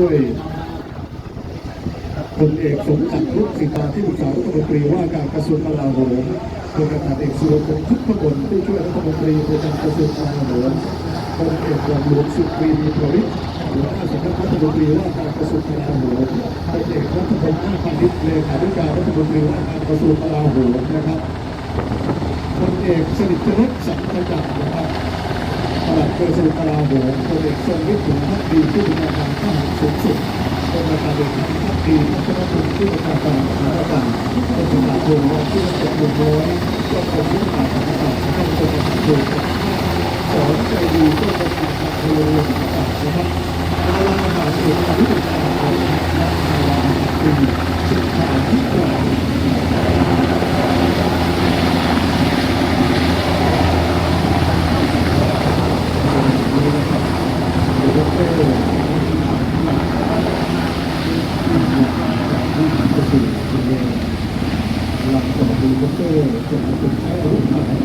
ด้วยพลเอกสมศักดิ์รุ่งสิตาที่ปรึกษารัฐมนตรีว่าการกระทรวงกลาโหมพลอากาศเอกสุรพงษ์ทุกขบลผู้ช่วยรัฐมนตรีประจำกระทรวงกลาโหมพลเอกหลวงสุปรีมีประวิตรหัวหน้าสำนักรัฐมนตรีว่าการกระทรวงกลาโหมพลเอกรัฐพลนาคพาณิชย์เลขาธิการรัฐมนตรีว่าการกระทรวงกลาโหมนะครับพลเอกสนิทรสสัมภจักรนะครับปลัดกระทรวงกลาโหมพลเอกทรงวิทย์ถึงพักดีผู้ เดินทางพักดีพัฒนภูมิผู้บัญชาการทหารอากาศกรมการโทรที่รัชกาลน้อยก็กรมยุทธศาสตร์อากาศท่านกรมการโทรสอนใจดีก็กรมการโทรอากาศนะครับการาหาเอกที่เป็นการโทรและดาราคือสินค้าที่กล่าวนี้นะครับหรือว่าเป็นที่ จะสื่อถึง